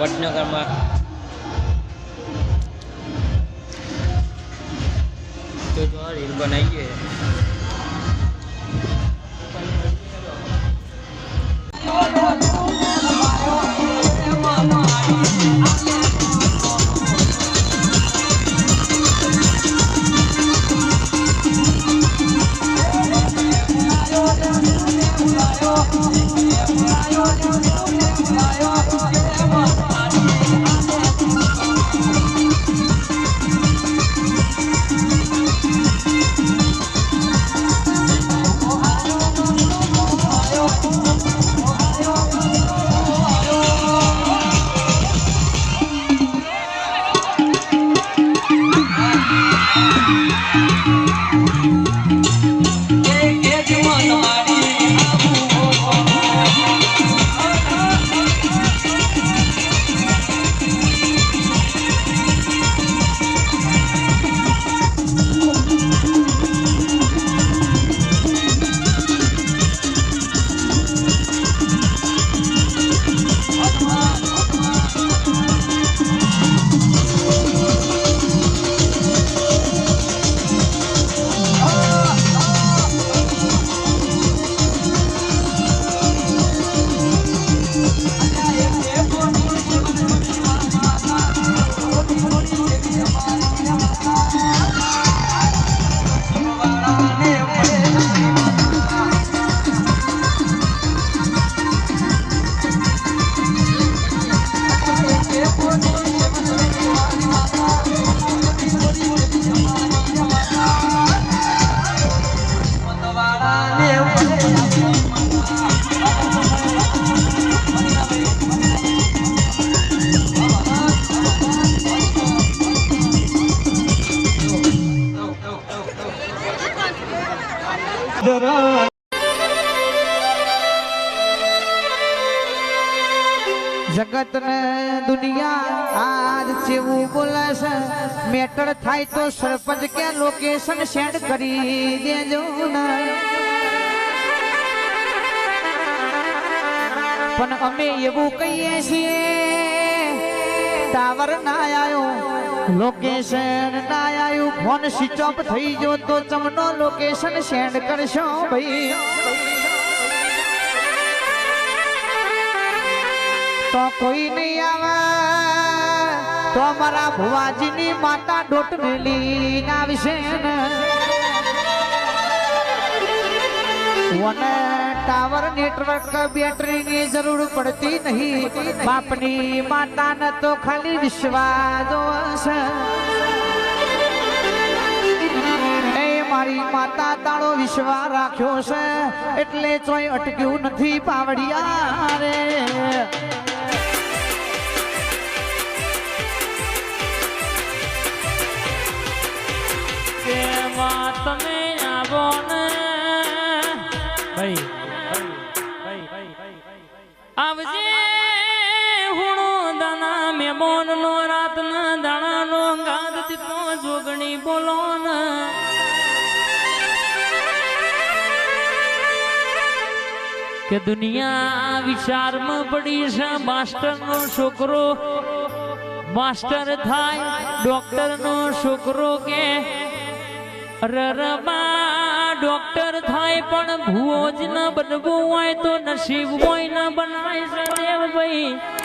વડનગરમાં તો જો રીલ બનાવીએ જગત ને દુનિયા આજ જેવું બોલે છે. મેટર થાય તો સરપંચ કે લોકેશન સેન્ડ કરી દેજો ને. પણ અમે એવું કહીએ છીએ, ટાવર ના આવ્યો લોકેશન ના આવ્યું ફોન સ્વિચ ઓફ થઈ ગયો તો ચમનો લોકેશન સેન્ડ કરશો ભાઈ. તો કોઈ નહીં આવે, તો મારા ભુવાજીની માતા ડોટ મેલી આવશે ને. ટાવર નેટવર્ક બેટરીની જરૂર પડતી નહીં. બાપની માતાને તો ખાલી વિશ્વાસ મારી માતા તાળો વિશ્વાસ રાખ્યો છે, એટલે ચોય અટક્યું નથી પાવડિયા રે. તમે આવો આવજે. હુણો દાના મેમોન નો રાતના દાણા નો ગાદ દીપો જોગણી બોલો ના કે દુનિયા વિચારમાં પડી છે માસ્ટર નો છોકરો. માસ્ટર થાય ડોક્ટર નો છોકરો કે રરબા ડોક્ટર થાય પણ ભૂવો જ ના બનવું હોય તો નસીબ હોય ના બનાય સદેવ ભાઈ